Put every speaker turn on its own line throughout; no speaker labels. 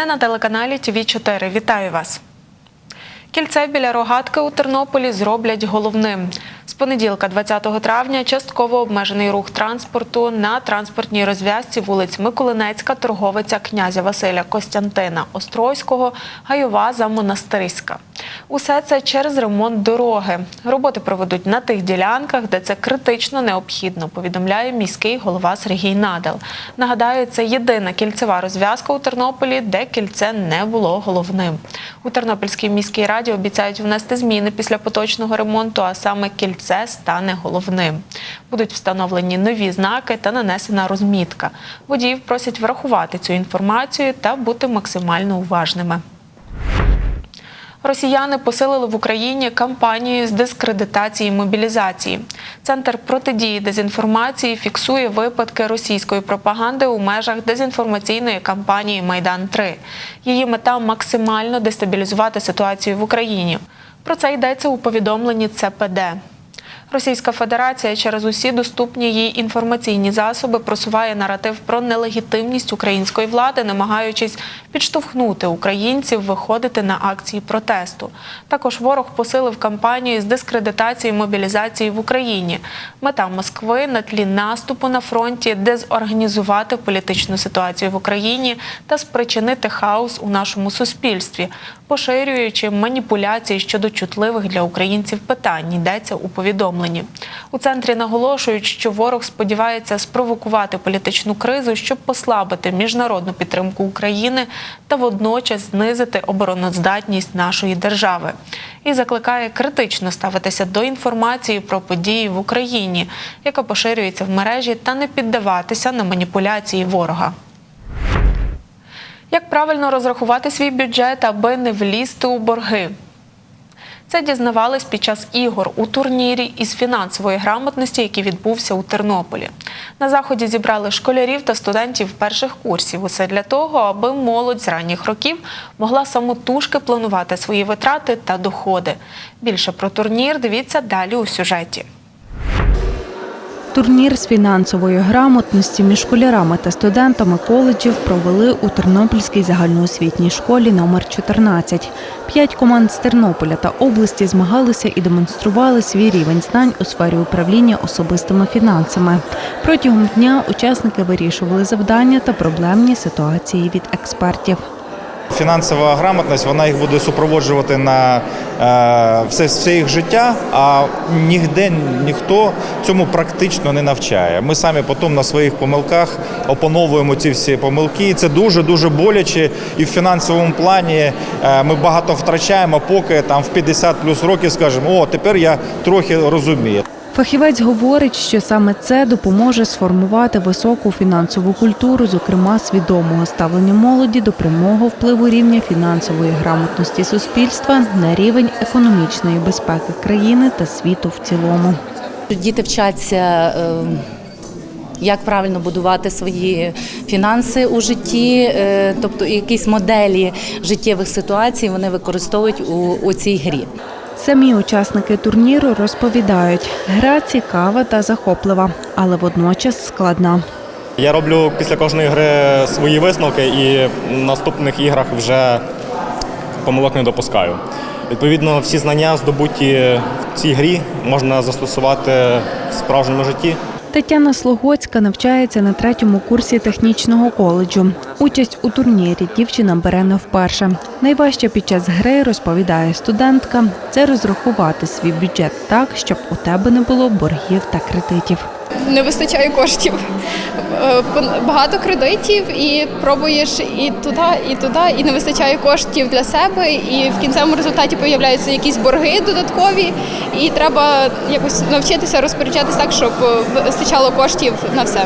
Новини на телеканалі ТВ 4 Вітаю вас. Кільце біля рогатки у Тернополі зроблять головним. З понеділка, 20 травня, частково обмежений рух транспорту на транспортній розв'язці вулиць Миколинецька, Торговиця, князя Василя Костянтина Острозького, Гайоваза, Монастирська. Усе це через ремонт дороги. Роботи проведуть на тих ділянках, де це критично необхідно, повідомляє міський голова Сергій Надел. Нагадаю, це єдина кільцева розв'язка у Тернополі, де кільце не було головним. У Тернопільській міській раді обіцяють внести зміни після поточного ремонту, а саме кільце стане головним. Будуть встановлені нові знаки та нанесена розмітка. Водіїв просять врахувати цю інформацію та бути максимально уважними. Росіяни посилили в Україні кампанію з дискредитації мобілізації. Центр протидії дезінформації фіксує випадки російської пропаганди у межах дезінформаційної кампанії Майдан 3 Її мета максимально дестабілізувати ситуацію в Україні. Про це йдеться у повідомленні ЦПД. Російська Федерація через усі доступні їй інформаційні засоби просуває наратив про нелегітимність української влади, намагаючись підштовхнути українців виходити на акції протесту. Також ворог посилив кампанію з дискредитації мобілізації в Україні. Мета Москви на тлі наступу на фронті дезорганізувати політичну ситуацію в Україні та спричинити хаос у нашому суспільстві, поширюючи маніпуляції щодо чутливих для українців питань. Йдеться у повідомленні. У центрі наголошують, що ворог сподівається спровокувати політичну кризу, щоб послабити міжнародну підтримку України та водночас знизити обороноздатність нашої держави. І закликає критично ставитися до інформації про події в Україні, яка поширюється в мережі, та не піддаватися на маніпуляції ворога. Як правильно розрахувати свій бюджет, аби не влізти у борги? Це дізнавались під час ігор у турнірі із фінансової грамотності, який відбувся у Тернополі. На заході зібрали школярів та студентів перших курсів. Усе для того, аби молодь з ранніх років могла самотужки планувати свої витрати та доходи. Більше про турнір дивіться далі у сюжеті.
Турнір з фінансової грамотності між школярами та студентами коледжів провели у Тернопільській загальноосвітній школі номер 14. П'ять команд з Тернополя та області змагалися і демонстрували свій рівень знань у сфері управління особистими фінансами. Протягом дня учасники вирішували завдання та проблемні ситуації від експертів.
Фінансова грамотність вона їх буде супроводжувати на е, все, все їх життя, а ніде ніхто цьому практично не навчає. Ми самі потім на своїх помилках опановуємо ці всі помилки. І це дуже дуже боляче. І в фінансовому плані е, ми багато втрачаємо, поки там в 50 плюс років скажемо, о, тепер я трохи розумію.
Фахівець говорить, що саме це допоможе сформувати високу фінансову культуру, зокрема свідомого ставлення молоді до прямого впливу рівня фінансової грамотності суспільства на рівень економічної безпеки країни та світу в цілому.
Діти вчаться, е, як правильно будувати свої фінанси у житті, е, тобто якісь моделі життєвих ситуацій вони використовують у, у цій грі.
Самі учасники турніру розповідають, гра цікава та захоплива, але водночас складна.
Я роблю після кожної гри свої висновки і в наступних іграх вже помилок не допускаю. Відповідно, всі знання, здобуті в цій грі, можна застосувати в справжньому житті.
Тетяна Слогоцька навчається на третьому курсі технічного коледжу. Участь у турнірі дівчина бере не вперше. Найважче під час гри розповідає студентка це розрахувати свій бюджет так, щоб у тебе не було боргів та кредитів.
Не вистачає коштів. Е, Багато кредитів і пробуєш і туди, і туди, і не вистачає коштів для себе. І в кінцевому результаті появляються якісь борги додаткові, і треба якось навчитися розпоряджатися так, щоб вистачало коштів на все.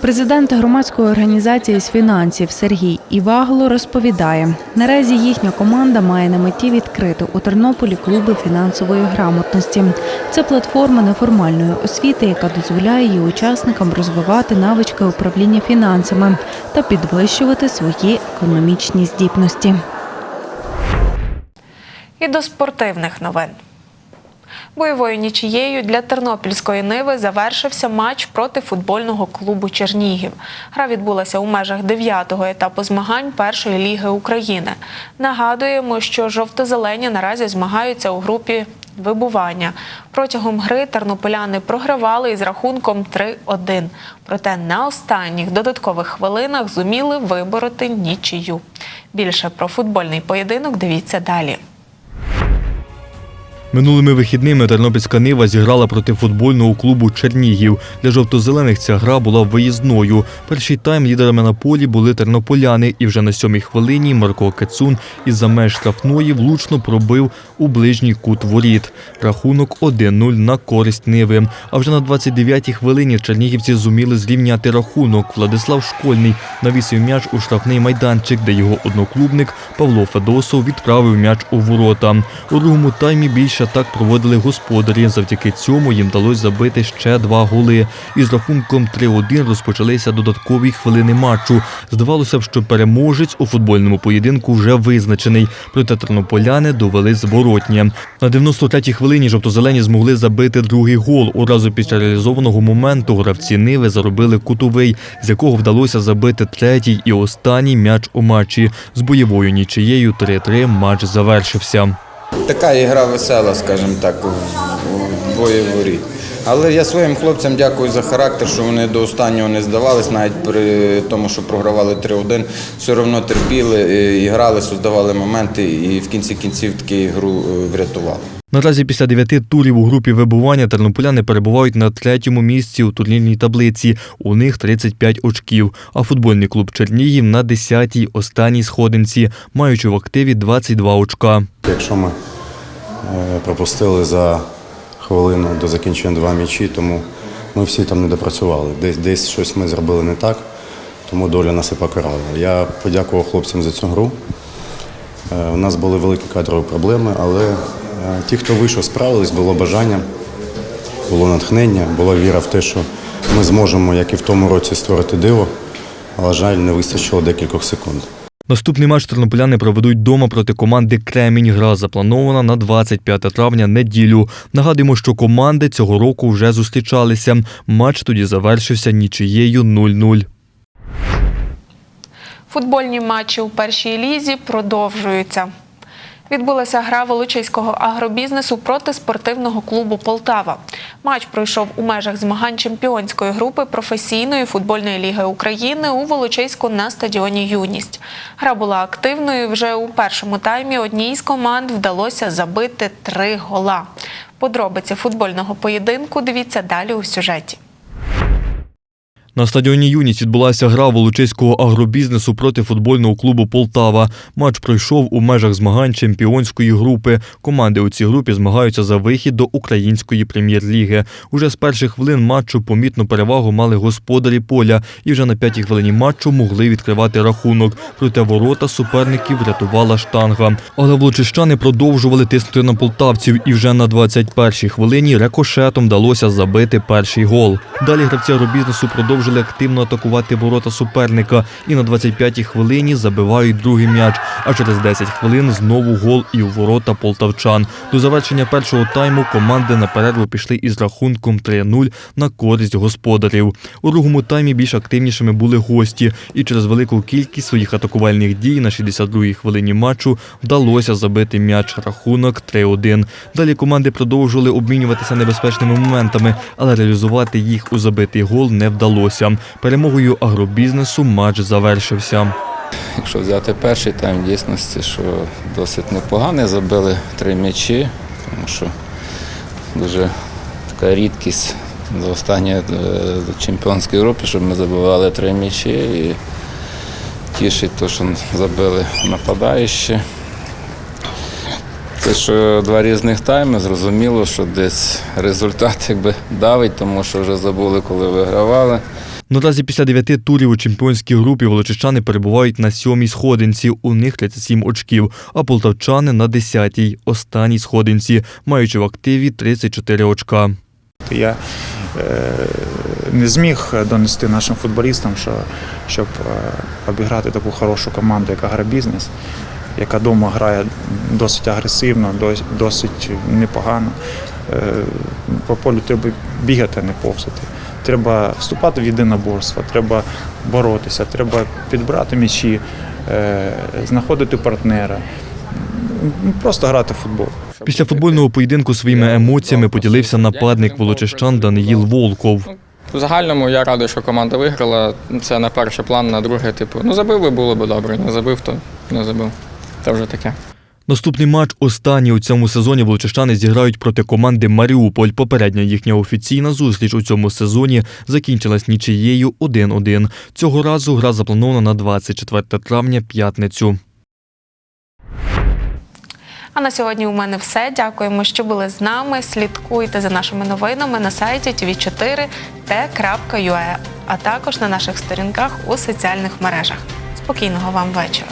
Президент громадської організації з фінансів Сергій Івагло розповідає, наразі їхня команда має на меті відкрити у Тернополі клуби фінансової грамотності. Це платформа неформальної освіти, яка дозволяє її учасникам розвивати навички управління фінансами та підвищувати свої економічні здібності.
І до спортивних новин. Бойовою нічією для тернопільської ниви завершився матч проти футбольного клубу Чернігів. Гра відбулася у межах дев'ятого етапу змагань першої ліги України. Нагадуємо, що жовто-зелені наразі змагаються у групі вибування. Протягом гри тернополяни програвали із рахунком 3-1. Проте на останніх додаткових хвилинах зуміли вибороти нічию. Більше про футбольний поєдинок дивіться далі.
Минулими вихідними Тернопільська Нива зіграла проти футбольного клубу Чернігів. Для жовтозелених ця гра була виїзною. Перший тайм лідерами на полі були тернополяни, і вже на сьомій хвилині Марко Кецун із-за меж штрафної влучно пробив у ближній кут воріт. Рахунок 1-0 на користь Ниви. А вже на 29-й хвилині чернігівці зуміли зрівняти рахунок. Владислав Школьний навісив м'яч у штрафний майданчик, де його одноклубник Павло Федосов відправив м'яч у ворота. У другому таймі більше так проводили господарі. Завдяки цьому їм вдалося забити ще два голи. Із рахунком 3-1 розпочалися додаткові хвилини матчу. Здавалося б, що переможець у футбольному поєдинку вже визначений. Проте тернополяни довели зворотнє. На 93-й хвилині жовто-зелені змогли забити другий гол. Одразу після реалізованого моменту гравці Ниви заробили кутовий, з якого вдалося забити третій і останній м'яч у матчі. З бойовою нічиєю 3-3 матч завершився.
Така ігра весела, скажімо так, в воріт. Але я своїм хлопцям дякую за характер, що вони до останнього не здавались, навіть при тому, що програвали 3-1, все одно терпіли, і грали, создавали моменти і в кінці кінців таки ігру е, врятували.
Наразі після дев'яти турів у групі вибування тернополяни перебувають на третьому місці у турнірній таблиці. У них 35 очків. А футбольний клуб Чернігів на 10-й останній сходинці, маючи в активі 22 очка.
Якщо ми е, пропустили за хвилину до закінчення два м'ячі, тому ми всі там не допрацювали. Десь десь щось ми зробили не так, тому доля нас і покарала. Я подякував хлопцям за цю гру. Е, У нас були великі кадрові проблеми, але ті, хто вийшов, справились, було бажання, було натхнення, була віра в те, що ми зможемо, як і в тому році, створити диво. Але жаль, не вистачило декількох секунд.
Наступний матч тернополяни проведуть дома проти команди Кремінь. Гра запланована на 25 травня неділю. Нагадуємо, що команди цього року вже зустрічалися. Матч тоді завершився нічиєю 0-0.
Футбольні матчі у першій лізі продовжуються. Відбулася гра Волочиського агробізнесу проти спортивного клубу Полтава. Матч пройшов у межах змагань чемпіонської групи професійної футбольної ліги України у Волочиську на стадіоні Юність. Гра була активною. Вже у першому таймі одній з команд вдалося забити три гола. Подробиці футбольного поєдинку дивіться далі у сюжеті.
На стадіоні Юність відбулася гра волочиського агробізнесу проти футбольного клубу Полтава. Матч пройшов у межах змагань чемпіонської групи. Команди у цій групі змагаються за вихід до української прем'єр-ліги. Уже з перших хвилин матчу помітну перевагу мали господарі поля і вже на п'ятій хвилині матчу могли відкривати рахунок. Проте ворота суперників врятувала штанга. Але волочищани продовжували тиснути на полтавців, і вже на 21-й хвилині рикошетом вдалося забити перший гол. Далі гравці агробізнесу продовжили активно атакувати ворота суперника і на 25-й хвилині забивають другий м'яч. А через 10 хвилин знову гол і у ворота полтавчан. До завершення першого тайму команди на перерву пішли із рахунком 3-0 на користь господарів. У другому таймі більш активнішими були гості, і через велику кількість своїх атакувальних дій на 62-й хвилині матчу вдалося забити м'яч рахунок 3-1. Далі команди продовжували обмінюватися небезпечними моментами, але реалізувати їх у забитий гол не вдалося. Перемогою агробізнесу матч завершився.
Якщо взяти перший тайм, дійсності, що досить непоганий, забили три м'ячі, тому що дуже така рідкість за останні е, чемпіонській групі, щоб ми забивали три м'ячі. І тішить те, що забили нападаючі. Це що два різних тайми, зрозуміло, що десь результат якби давить, тому що вже забули, коли вигравали.
Наразі після дев'яти турів у чемпіонській групі волочищани перебувають на сьомій сходинці. У них 37 очків, а полтавчани на десятій, останній сходинці, маючи в активі 34 очка.
Я е, не зміг донести нашим футболістам, що щоб е, обіграти таку хорошу команду, як агробізнес, яка вдома грає досить агресивно, досить непогано. Е, По полю треба бігати, а не повзати. Треба вступати в єдиноборство, треба боротися, треба підбирати м'ячі, е, знаходити партнера, просто грати в футбол.
Після футбольного поєдинку своїми емоціями поділився нападник волочищан Даниїл Волков.
В загальному я радий, що команда виграла. Це на перший план, на друге, типу, ну забив би було б добре. Не забив, то не забив. Це вже таке.
Наступний матч останній у цьому сезоні волочищани зіграють проти команди Маріуполь. Попередня їхня офіційна зустріч у цьому сезоні закінчилась нічиєю 1-1. Цього разу гра запланована на 24 травня п'ятницю.
А на сьогодні у мене все. Дякуємо, що були з нами. Слідкуйте за нашими новинами на сайті tv4t.ua, а також на наших сторінках у соціальних мережах. Спокійного вам вечора.